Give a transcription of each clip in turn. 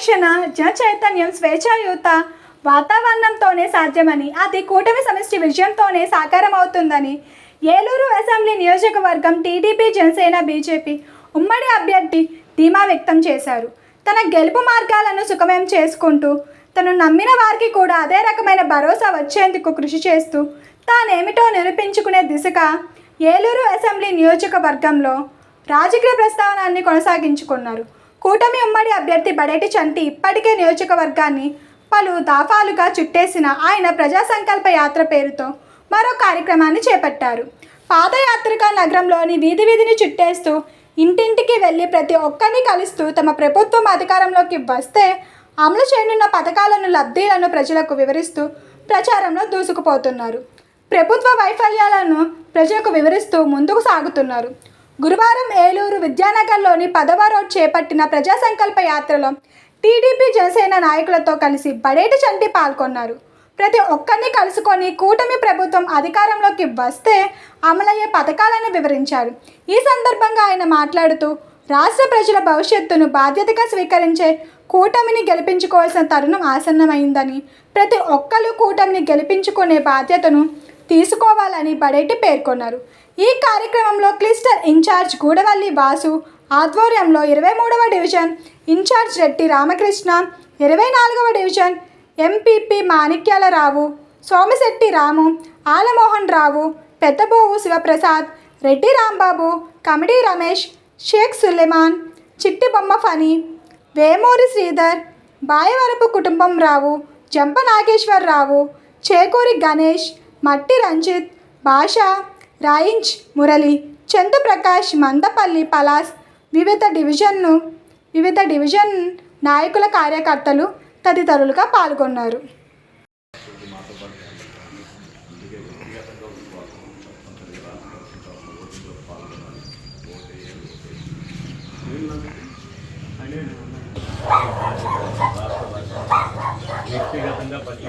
రక్షణ జన చైతన్యం స్వేచ్ఛాయుత వాతావరణంతోనే సాధ్యమని అది కూటమి సమిష్టి విజయంతోనే సాకారం అవుతుందని ఏలూరు అసెంబ్లీ నియోజకవర్గం టీడీపీ జనసేన బీజేపీ ఉమ్మడి అభ్యర్థి ధీమా వ్యక్తం చేశారు. తన గెలుపు మార్గాలను సుఖమయం చేసుకుంటూ తను నమ్మిన వారికి కూడా అదే రకమైన భరోసా వచ్చేందుకు కృషి చేస్తూ తానేమిటో నిరూపించుకునే దిశగా ఏలూరు అసెంబ్లీ నియోజకవర్గంలో రాజకీయ ప్రస్తావనాన్ని కొనసాగించుకున్నారు. కూటమి ఉమ్మడి అభ్యర్థి బడేటి చంటి ఇప్పటికే నియోజకవర్గాన్ని పలు దాఫాలుగా చుట్టేసిన ఆయన ప్రజా సంకల్ప యాత్ర పేరుతో మరో కార్యక్రమాన్ని చేపట్టారు. పాదయాత్రిక నగరంలోని వీధి వీధిని చుట్టేస్తూ ఇంటింటికి వెళ్ళి ప్రతి ఒక్కరిని కలుస్తూ తమ ప్రభుత్వం అధికారంలోకి వస్తే అమలు చేయనున్న పథకాలను లబ్ధీలను ప్రజలకు వివరిస్తూ ప్రచారంలో దూసుకుపోతున్నారు. ప్రభుత్వ వైఫల్యాలను ప్రజలకు వివరిస్తూ ముందుకు సాగుతున్నారు. గురువారం ఏలూరు విద్యానగర్లోని పదవ రోడ్ చేపట్టిన ప్రజా సంకల్ప యాత్రలో టీడీపీ జనసేన నాయకులతో కలిసి బడేటి చంటి పాల్గొన్నారు. ప్రతి ఒక్కరిని కలుసుకొని కూటమి ప్రభుత్వం అధికారంలోకి వస్తే అమలయ్యే పథకాలను వివరించారు. ఈ సందర్భంగా ఆయన మాట్లాడుతూ రాష్ట్ర ప్రజల భవిష్యత్తును బాధ్యతగా స్వీకరించే కూటమిని గెలిపించుకోవాల్సిన తరుణం ఆసన్నమైందని ప్రతి ఒక్కరు కూటమిని గెలిపించుకునే బాధ్యతను తీసుకోవాలని బడేటి పేర్కొన్నారు. ఈ కార్యక్రమంలో క్లిస్టర్ ఇన్ఛార్జ్ గూడవల్లి బాసు ఆధ్వర్యంలో ఇరవై మూడవ డివిజన్ ఇన్ఛార్జ్ రెడ్డి రామకృష్ణ ఇరవై నాలుగవ division MPP Manikyalarao Somasetti Ramu Alamohan Rao Peddabovu Sivaprasad Reddy Rambabu Kamidi Ramesh Sheikh Suleman Chitti Bomma funny Vemuri Sridhar Bayavarapu Kutumbam Rao జంప Nageswararao చేకూరి గణేష్ మట్టి రంజిత్ భాష రాయించ్ మురళి చందుప్రకాష్ మందపల్లి పలాస్ వివిధ డివిజన్ను వివిధ డివిజన్ నాయకుల కార్యకర్తలు తదితరులుగా పాల్గొన్నారు. వ్యక్తిగతంగా ప్రతి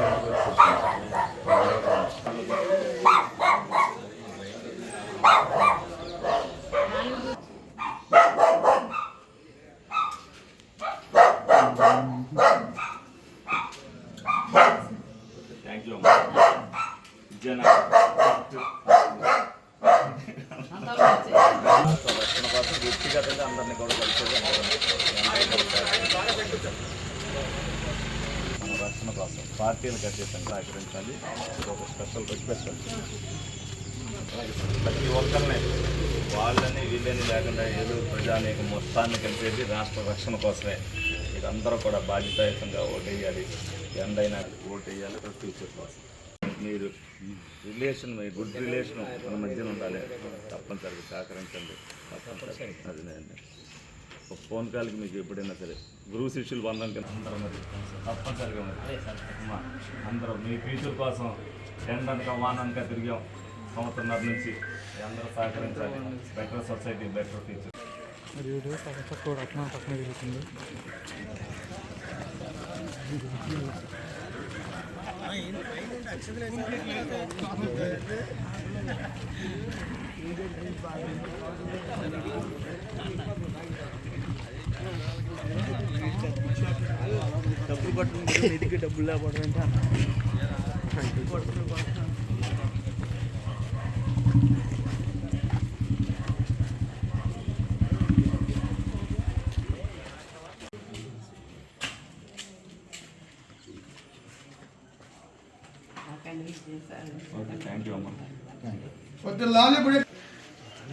థ్యాంక్ యూ జన రక్షణ కోసం వ్యక్తిగతంగా అందరినీ కూడా కలిసేది మన రక్షణ కోసం పార్టీలకు అతీతంగా సహకరించాలి ఒక స్పెషల్ రిక్వెస్ట్ ప్రతి ఒక్కరిని వాళ్ళని వీళ్ళని లేకుండా ఏదో ప్రజానీకం మొత్తాన్ని కలిపేది రాష్ట్ర రక్షణ కోసమే. మీరందరూ కూడా బాధ్యతాయుతంగా ఓటేయాలి. ఎండైనా ఓటేయాలి. ఫ్యూచర్ కోసం మీరు రిలేషన్ మీ గుడ్ రిలేషన్ మన మధ్యన ఉండాలి. తప్పనిసరిగా సహకరించండి. తప్పనిసరి అది ఒక ఫోన్ కాల్కి మీకు ఎప్పుడైనా సరే గురువు శిష్యులు బంధం కింద అందరూ మరి. తప్పనిసరిగా మరి. అందరూ మీ ఫ్యూచర్ కోసం ఎండనక వాననక తిరిగాం. సంవత్సరం నుంచి అందరూ సహకరించాలి. Better society better future. మరి వీడియో పక్క పక్క రత్న పక్కన తిరుగుతుంది. డబ్బులు పట్టుకుంటే నిధికి డబ్బులు లేకపోవడం అంటే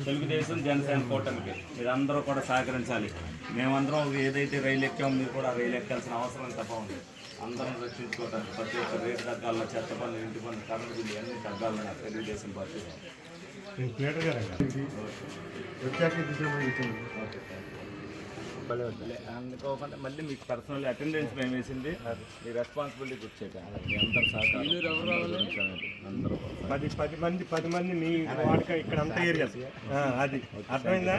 తెలుగుదేశం జనసేన కూటమికి మీరందరూ కూడా సహకరించాలి. మేమందరం ఏదైతే రైలు ఎక్కామో మీరు కూడా రైలు ఎక్కాల్సిన అవసరం తప్ప ఉంది. అందరం రక్షించుకోవడానికి ప్రతి ఒక్క రేటు తగ్గాల చెత్త పనులు ఇంటి పనులు కరెంట్ బిల్లు అన్ని తగ్గాలని తెలుగుదేశం పార్టీ అందుకోకుండా మళ్ళీ మీకు పర్సనల్ అటెండెన్స్ మేము వేసింది. మీ రెస్పాన్సిబిలిటీ అందరూ సహకారం. అందరూ పది పది మంది పది మంది మీ వాడక ఇక్కడ అంతా ఏరియా. అది. అర్థమైందా?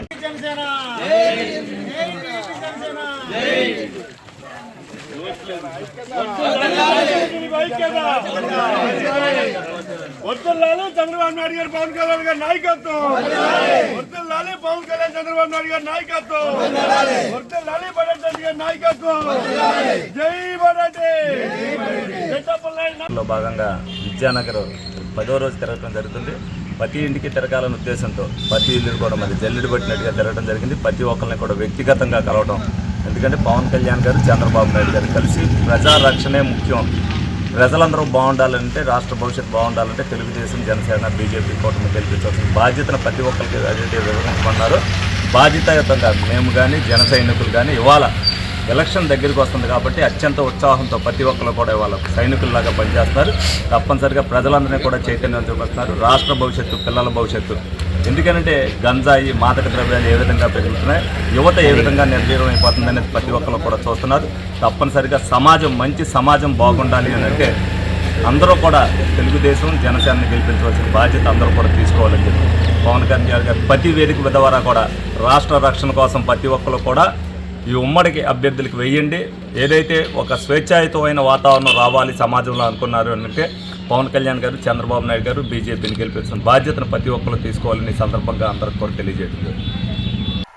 వద్దులాలి చంద్రబాబు నాయుడు గారు పవన్ కళ్యాణ్ గారి నాయకత్వం. వద్దులాలి పవన్ కళ్యాణ్ చంద్రబాబు నాయుడు గారి నాయకత్వం. వద్దులాలి బడెడ్డి గారి నాయకత్వం. జై బడెడ్డి లో భాగంగా విద్యానగర్ పదో రోజు తిరగడం జరుగుతుంది. ప్రతి ఇంటికి తిరగాలనే ఉద్దేశంతో ప్రతి ఇల్లు కూడా మరి జల్లెడు పట్టినట్టుగా తిరగడం జరిగింది. ప్రతి ఒక్కరిని కూడా వ్యక్తిగతంగా కలవడం ఎందుకంటే పవన్ కళ్యాణ్ గారు చంద్రబాబు నాయుడు గారు కలిసి ప్రజా రక్షణే ముఖ్యం. ప్రజలందరూ బాగుండాలంటే రాష్ట్ర భవిష్యత్తు బాగుండాలంటే తెలుగుదేశం జనసేన బీజేపీ కూటమి గెలిపించాల్సిన బాధ్యతను ప్రతి ఒక్కరికి అదే వివరించమన్నారు బాధ్యతాయుతంగా మేము కానీ జన సైనికులు కానీ ఇవాళ ఎలక్షన్ దగ్గరికి వస్తుంది కాబట్టి అత్యంత ఉత్సాహంతో ప్రతి ఒక్కరు కూడా వాళ్ళ సైనికుల్లాగా పనిచేస్తారు. తప్పనిసరిగా ప్రజలందరినీ కూడా చైతన్యం చూపిస్తున్నారు. రాష్ట్ర భవిష్యత్తు పిల్లల భవిష్యత్తు. ఎందుకంటే గంజాయి మాదక ద్రవ్యాలు ఏ విధంగా పెరుగుతున్నాయి యువత ఏ విధంగా నిర్వీర్యం అయిపోతుంది అనేది ప్రతి ఒక్కరు కూడా చూస్తున్నారు. తప్పనిసరిగా సమాజం మంచి సమాజం బాగుండాలి అని అంటే అందరూ కూడా తెలుగుదేశం జనసేనని గెలిపించవలసిన బాధ్యత అందరూ కూడా తీసుకోవాలని చెప్పి పవన్ కళ్యాణ్ గారు ప్రతి వేదిక ద్వారా కూడా రాష్ట్ర రక్షణ కోసం ప్రతి ఒక్కరు కూడా ఈ ఉమ్మడికి అభ్యర్థులకు వెయ్యండి. ఏదైతే ఒక స్వేచ్ఛాయుతమైన వాతావరణం రావాలి సమాజంలో అనుకున్నారు అంటే పవన్ కళ్యాణ్ గారు చంద్రబాబు నాయుడు గారు బీజేపీని గెలిపించిన బాధ్యతను ప్రతి ఒక్కరు తీసుకోవాలని ఈ సందర్భంగా అందరికి కూడా తెలియజేయడం